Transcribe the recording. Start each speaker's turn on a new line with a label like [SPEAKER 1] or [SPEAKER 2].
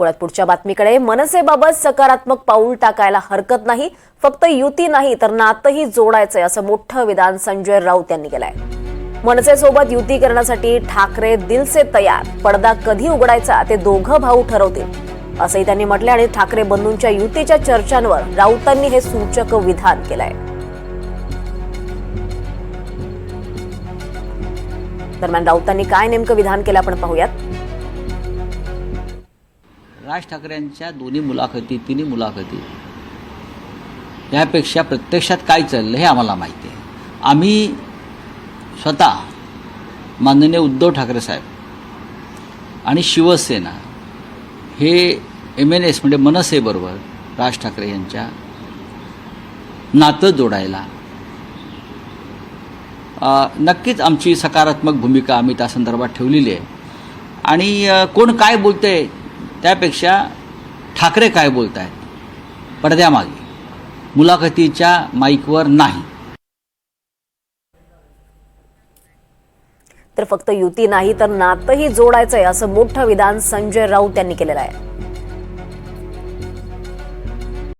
[SPEAKER 1] पुण्यात पुढच्या बातमीकडे. मनसेबाबत सकारात्मक पाऊल टाकायला हरकत नाही. फक्त युती नाही तर नातंही जोडायचंय असं मोठं विधान संजय राऊत यांनी केलंय. मनसेसोबत युती करण्यासाठी ठाकरे दिलसे तयार. पडदा कधी उघडायचा ते दोघं भाऊ ठरवतील असंही त्यांनी म्हटलंय. आणि ठाकरे बंधूंच्या युतीच्या चर्चांवर राऊतांनी हे सूचक विधान केलंय. दरम्यान राऊतांनी काय नेमकं विधान केलं आपण पाहूयात.
[SPEAKER 2] राज ठाकरेंच्या दोन्ही मुलाखती तिन्ही मुलाखती. यापेक्षा प्रत्यक्षात काय चाललं हे आम्हाला माहिती आहे. आम्ही स्वतः माननीय उद्धव ठाकरे साहेब आणि शिवसेना हे एम एन एस म्हणजे मनसेबरोबर राज ठाकरे यांच्या नातं जोडायला नक्कीच आमची सकारात्मक भूमिका आम्ही त्या संदर्भात ठेवलेली आहे. आणि कोण काय बोलतंय त्यापेक्षा ठाकरे काय बोलत आहेत पडद्यामागे. मुलाखतीच्या माईकवर नाही.
[SPEAKER 1] तर फक्त युती नाही तर नातंही जोडायचंय असं मोठं विधान संजय राऊत यांनी केलेलं आहे.